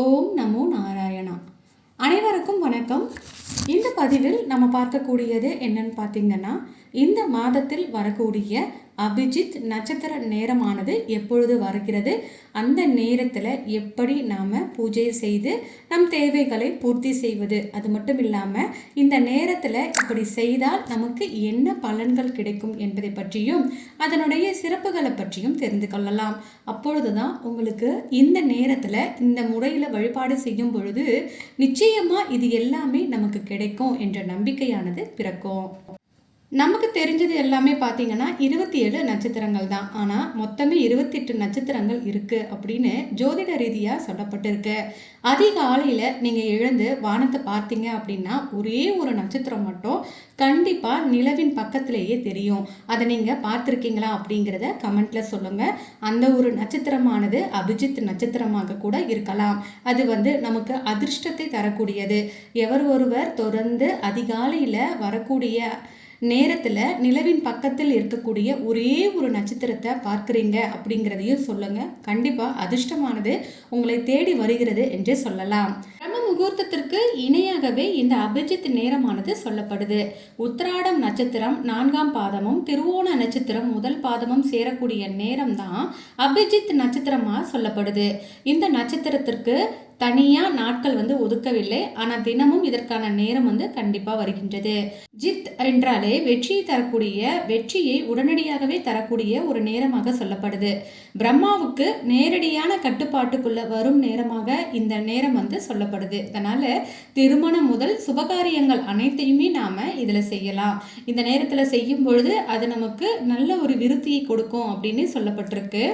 ஓம் நமோ நாராயணா. அனைவருக்கும் வணக்கம். இந்த பதிவில் நம்ம பார்க்கக்கூடியது என்னன்னு பார்த்தீங்கன்னா இந்த மாதத்தில் வரக்கூடிய அபிஜித் நட்சத்திர நேரமானது எப்பொழுது வருகிறது? அந்த நேரத்தில் எப்படி நாம் பூஜை செய்து நம் தேவைகளை பூர்த்தி செய்வது? அது மட்டும் இல்லாமல் இந்த நேரத்தில் இப்படி செய்தால் நமக்கு என்ன பலன்கள் கிடைக்கும் என்பதை பற்றியும் அதனுடைய சிறப்புகளை பற்றியும் தெரிந்து கொள்ளலாம். அப்பொழுது தான் உங்களுக்கு இந்த நேரத்தில் இந்த முறையில் வழிபாடு செய்யும் பொழுது நிச்சயமாக இது எல்லாமே நமக்கு கிடைக்கும் என்ற நம்பிக்கையானது பிறக்கும். நமக்கு தெரிஞ்சது எல்லாமே பார்த்தீங்கன்னா இருபத்தி ஏழு நட்சத்திரங்கள் தான். ஆனால் மொத்தமே இருபத்தெட்டு நட்சத்திரங்கள் இருக்குது அப்படின்னு ஜோதிட ரீதியாக சொல்லப்பட்டிருக்கு. அதிகாலையில் நீங்கள் எழுந்து வானத்தை பார்த்தீங்க அப்படின்னா ஒரே ஒரு நட்சத்திரம் மட்டும் கண்டிப்பாக நிலவின் பக்கத்திலேயே தெரியும். அதை நீங்கள் பார்த்துருக்கீங்களா அப்படிங்கிறத கமெண்ட்டில் சொல்லுங்கள் அந்த ஒரு நட்சத்திரமானது அபிஜித் நட்சத்திரமாக கூட இருக்கலாம். அது வந்து நமக்கு அதிர்ஷ்டத்தை தரக்கூடியது. எவர் ஒருவர் தொடர்ந்து அதிகாலையில் வரக்கூடிய நேரத்தில் நிலவின் பக்கத்தில் இருக்கக்கூடிய ஒரே ஒரு நட்சத்திரத்தை பார்க்குறீங்க அப்படிங்கிறதையும் சொல்லுங்கள் கண்டிப்பாக அதிர்ஷ்டமானது உங்களை தேடி வருகிறது என்று சொல்லலாம். பிரம்ம முகூர்த்தத்திற்கு இணையாகவே இந்த அபிஜித் நேரமானது சொல்லப்படுது. உத்திராடம் நட்சத்திரம் நான்காம் பாதமும் திருவோண நட்சத்திரம் முதல் பாதமும் சேரக்கூடிய நேரம் தான் அபிஜித் நட்சத்திரமாக சொல்லப்படுது. இந்த நட்சத்திரத்திற்கு தனியாக நாட்கள் வந்து ஒதுக்கவில்லை. ஆனால் தினமும் இதற்கான நேரம் வந்து கண்டிப்பாக வருகின்றது. ஜித் என்றாலே வெற்றியை தரக்கூடிய வெற்றியை உடனடியாகவே தரக்கூடிய ஒரு நேரமாக சொல்லப்படுது. பிரம்மாவுக்கு நேரடியான கட்டுப்பாட்டுக்குள்ள வரும் நேரமாக இந்த நேரம் வந்து சொல்லப்படுது. அதனால திருமணம் முதல் சுபகாரியங்கள் அனைத்தையுமே நாம இதில் செய்யலாம். இந்த நேரத்தில் செய்யும் பொழுது அது நமக்கு நல்ல ஒரு விருத்தியை கொடுக்கும் அப்படின்னு சொல்லப்பட்டிருக்கு.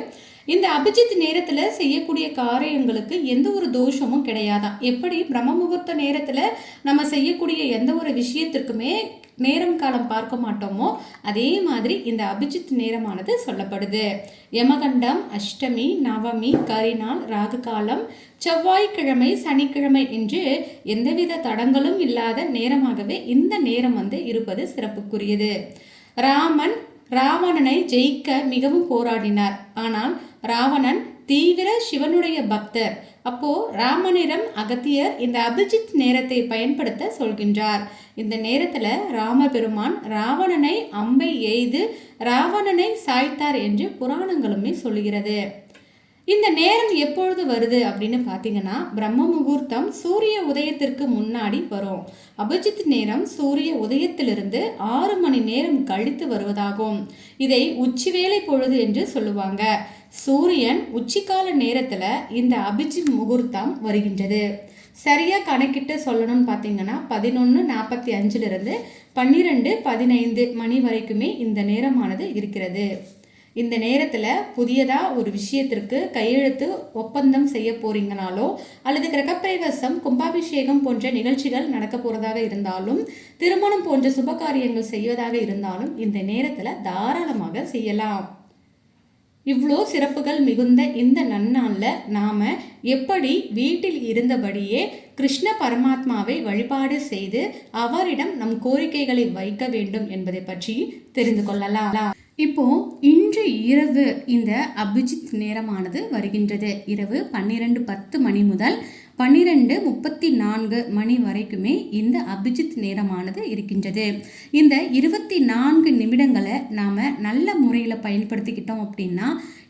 இந்த அபிஜித் நேரத்தில் செய்யக்கூடிய காரியங்களுக்கு எந்த ஒரு தோஷமும் கிடையாதான் எப்படி? பிரம்ம முகூர்த்த நேரத்தில் நம்ம செய்யக்கூடிய எந்த ஒரு விஷயத்திற்குமே நேரம் காலம் பார்க்க மாட்டோமோ அதே மாதிரி இந்த அபிஜித் நேரமானது சொல்லப்படுது. யமகண்டம் அஷ்டமி நவமி கரிநாள் ராகு காலம் செவ்வாய்க்கிழமை சனிக்கிழமை என்று எந்தவித தடங்களும் இல்லாத நேரமாகவே இந்த நேரம் வந்து இருப்பது சிறப்புக்குரியது. ராமன் ராவணனை ஜெயிக்க மிகவும் போராடினார். ஆனால் ராவணன் தீவிர சிவனுடைய பக்தர். அப்போ ராமனிடம் அகத்தியர் இந்த அபிஜித் நேரத்தை பயன்படுத்த சொல்கின்றார். இந்த நேரத்தில் ராமபெருமான் ராவணனை அம்பை எய்து ராவணனை சாய்த்தார் என்று புராணங்களுமே சொல்கிறது இந்த நேரம் எப்பொழுது வருது அப்படின்னு பார்த்தீங்கன்னா பிரம்ம முகூர்த்தம் சூரிய உதயத்திற்கு முன்னாடி வரும். அபிஜித் நேரம் சூரிய உதயத்திலிருந்து ஆறு மணி நேரம் கழித்து வருவதாகும். இதை உச்சிவேளை பொழுது என்று சொல்லுவாங்க. சூரியன் உச்சிக்கால நேரத்தில் இந்த அபிஜித் முகூர்த்தம் வருகின்றது. சரியாக கணக்கிட்டு சொல்லணும்னு பார்த்தீங்கன்னா பதினொன்று நாற்பத்தி அஞ்சிலிருந்து பன்னிரெண்டு பதினைந்து மணி வரைக்குமே இந்த நேரமானது இருக்கிறது. இந்த நேரத்தில் புதியதாக ஒரு விஷயத்திற்கு கையெழுத்து ஒப்பந்தம் செய்ய போறீங்கனாலோ அல்லது கிரகப்பிரவேசம் கும்பாபிஷேகம் போன்ற நிகழ்ச்சிகள் நடக்க போகிறதாக இருந்தாலும் திருமணம் போன்ற சுபகாரியங்கள் செய்வதாக இருந்தாலும் இந்த நேரத்தில் தாராளமாக செய்யலாம். இவ்வளோ சிறப்புகள் மிகுந்த இந்த நன்னாளில் நாம் எப்படி வீட்டில் இருந்தபடியே கிருஷ்ண பரமாத்மாவை வழிபாடு செய்து அவரிடம் நம் கோரிக்கைகளை வைக்க வேண்டும் என்பதை பற்றி தெரிந்து கொள்ளலாம். இப்போ இன்று இரவு இந்த அபிஜித் நேரமானது வருகின்றது. இரவு பன்னிரெண்டு பத்து மணி முதல் பன்னிரெண்டு முப்பத்தி நான்கு மணி வரைக்குமே இந்த அபிஜித் நேரமானது இருக்கின்றது. இந்த இருபத்தி நான்கு நிமிடங்களை நாம் நல்ல முறையில் பயன்படுத்திக்கிட்டோம் அப்படின்னா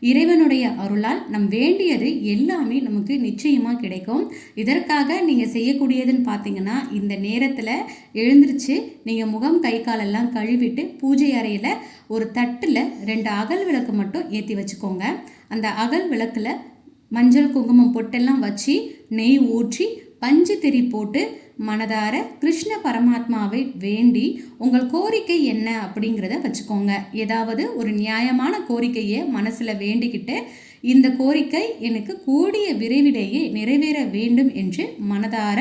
இறைவனுடைய அருளால் நம் வேண்டியது எல்லாமே நமக்கு நிச்சயமாக கிடைக்கும். இதற்காக நீங்கள் செய்யக்கூடியதுன்னு பார்த்தீங்கன்னா இந்த நேரத்தில் எழுந்திருச்சு நீங்கள் முகம் கை காலெல்லாம் கழுவிட்டு பூஜை அறையில் ஒரு தட்டில் ரெண்டு அகல் விளக்கு மட்டும் ஏற்றி வச்சுக்கோங்க. அந்த அகல் விளக்கில் மஞ்சள் குங்குமம் பொட்டெல்லாம் வச்சு நெய் ஊற்றி பஞ்சு திரி போட்டு மனதார கிருஷ்ண பரமாத்மாவை வேண்டி உங்கள் கோரிக்கை என்ன அப்படிங்கிறத வச்சுக்கோங்க. ஏதாவது ஒரு நியாயமான கோரிக்கையை மனசில் வேண்டிக்கிட்டு இந்த கோரிக்கை எனக்கு கூடிய விரைவிலேயே நிறைவேற வேண்டும் என்று மனதார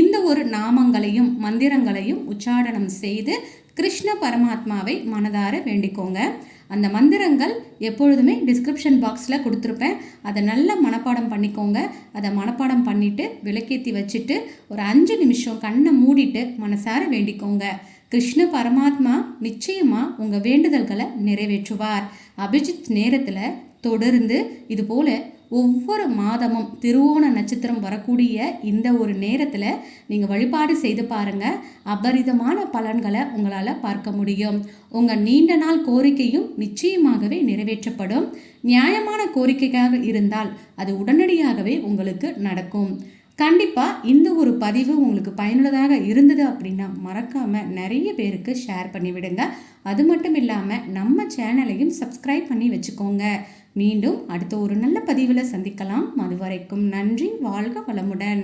இந்த ஒரு நாமங்களையும் மந்திரங்களையும் உச்சாடனம் செய்து கிருஷ்ண பரமாத்மாவை மனதார வேண்டிக்கோங்க. அந்த மந்திரங்கள் எப்பொழுதுமே டிஸ்கிரிப்ஷன் பாக்ஸில் கொடுத்துருப்பேன். அதை நல்லா மனப்பாடம் பண்ணிக்கோங்க. அதை மனப்பாடம் பண்ணிவிட்டு விளக்கேற்றி வச்சுட்டு ஒரு அஞ்சு நிமிஷம் கண்ணை மூடிட்டு மனசார வேண்டிக்கோங்க. கிருஷ்ண பரமாத்மா நிச்சயமாக உங்கள் வேண்டுதல்களை நிறைவேற்றுவார். அபிஜித் நேரத்தில் தொடர்ந்து இதுபோல் ஒவ்வொரு மாதமும் திருவோண நட்சத்திரம் வரக்கூடிய இந்த ஒரு நேரத்தில் நீங்கள் வழிபாடு செய்து பாருங்கள் அபரிதமான பலன்களை உங்களால் பார்க்க முடியும். உங்கள் நீண்ட நாள் கோரிக்கையும் நிச்சயமாகவே நிறைவேற்றப்படும். நியாயமான கோரிக்கைக்காக இருந்தால் அது உடனடியாகவே உங்களுக்கு நடக்கும். கண்டிப்பாக இந்த ஒரு பதிவு உங்களுக்கு பயனுள்ளதாக இருந்தது அப்படின்னா மறக்காமல் நிறைய பேருக்கு ஷேர் பண்ணிவிடுங்க அது மட்டும் இல்லாமல் நம்ம சேனலையும் சப்ஸ்கிரைப் பண்ணி வச்சுக்கோங்க. மீண்டும் அடுத்த ஒரு நல்ல பதிவில் சந்திக்கலாம். அது வரைக்கும் நன்றி வாழ்க வளமுடன்.